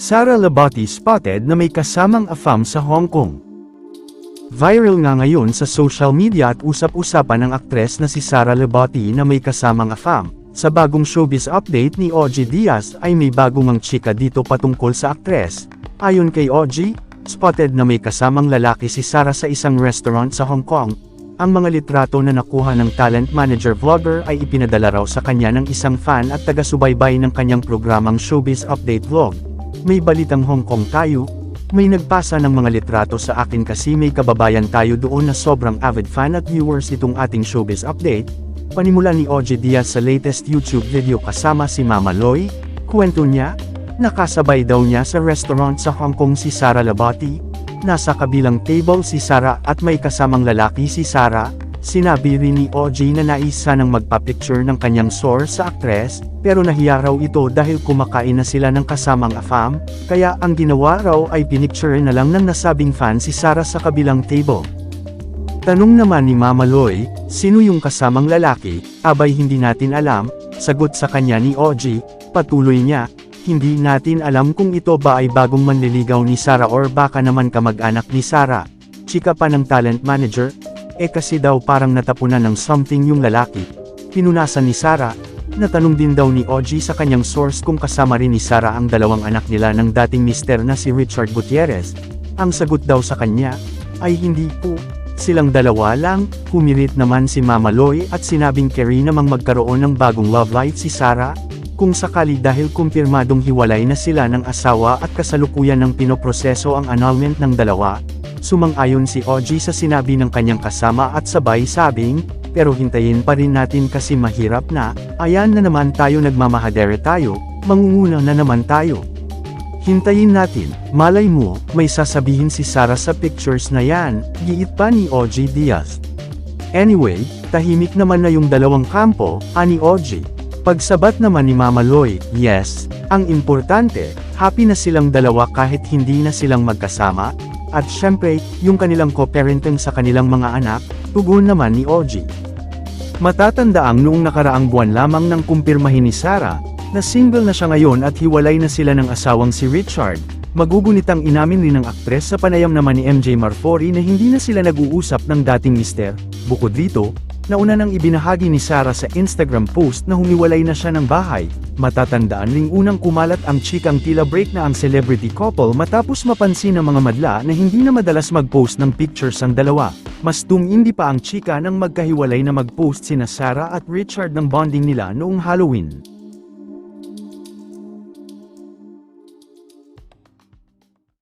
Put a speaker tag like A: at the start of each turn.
A: Sara Labati spotted na may kasamang afam sa Hong Kong. Viral nga ngayon sa social media at usap-usapan ng aktres na si Sara Labati na may kasamang afam. Sa bagong showbiz update ni OG Diaz ay may bagong ang chika dito patungkol sa aktres. Ayon kay OG, spotted na may kasamang lalaki si Sara sa isang restaurant sa Hong Kong. Ang mga litrato na nakuha ng talent manager vlogger ay ipinadala raw sa kanya ng isang fan at taga-subaybay ng kanyang programang Showbiz Update Vlog. May balitang Hong Kong tayo, may nagpasa ng mga litrato sa akin kasi may kababayan tayo doon na sobrang avid fan at viewers itong ating Showbiz Update. Panimula ni OG Diaz sa latest YouTube video kasama si Mama Loy, kwento niya, nakasabay daw niya sa restaurant sa Hong Kong si Sara Labati, Nasa kabilang table si Sara at may kasamang lalaki si Sara. Sinabi rin ni OJ na naisa ng magpa-picture ng kanyang source sa aktres, pero nahiya raw ito dahil kumakain na sila ng kasamang afam, kaya ang ginawa raw ay pinicture na lang ng nasabing fan si Sara sa kabilang table. Tanong naman ni Mama Loy, sino yung kasamang lalaki, abay hindi natin alam, sagot sa kanya ni OG, patuloy niya, hindi natin alam kung ito ba ay bagong manliligaw ni Sara or baka naman kamag-anak ni Sara. Chika pa ng talent manager, eh kasi daw parang natapunan ng something yung lalaki. Pinunasan ni Sara, natanong din daw ni OG sa kanyang source kung kasama rin ni Sara ang dalawang anak nila ng dating mister na si Richard Gutierrez. Ang sagot daw sa kanya, ay hindi po. Silang dalawa lang, humirit naman si Mama Loy at sinabing Kerry namang magkaroon ng bagong love life si Sara, kung sakali dahil kumpirmadong hiwalay na sila ng asawa at kasalukuyan ng pinoproseso ang annulment ng dalawa, sumang-ayon si OG sa sinabi ng kanyang kasama at sabay sabing, pero hintayin pa rin natin kasi mahirap na, ayan na naman tayo nagmamahadere tayo, mangunguna na naman tayo. Hintayin natin, malay mo, may sasabihin si Sara sa pictures na yan, giit pa ni OG Diaz. Anyway, tahimik naman na yung dalawang kampo, ani OG. Pagsabat naman ni Mama Loy, yes, ang importante, happy na silang dalawa kahit hindi na silang magkasama, at syempre, yung kanilang co-parenting sa kanilang mga anak, tugon naman ni OG. Matatandaang noong nakaraang buwan lamang nang kumpirmahin ni Sarah, na single na siya ngayon at hiwalay na sila ng asawang si Richard, magugunitang inamin rin ng aktres sa panayam naman ni MJ Marfori na hindi na sila nag-uusap ng dating mister, bukod dito, Nauna nang ibinahagi ni Sarah sa Instagram post na humiwalay na siya ng bahay, matatandaan ring unang kumalat ang chikang tila break na ang celebrity couple matapos mapansin ng mga madla na hindi na madalas mag-post ng pictures ang dalawa. Mas tumindi pa ang chika nang magkahiwalay na mag-post sina Sarah at Richard ng bonding nila noong Halloween.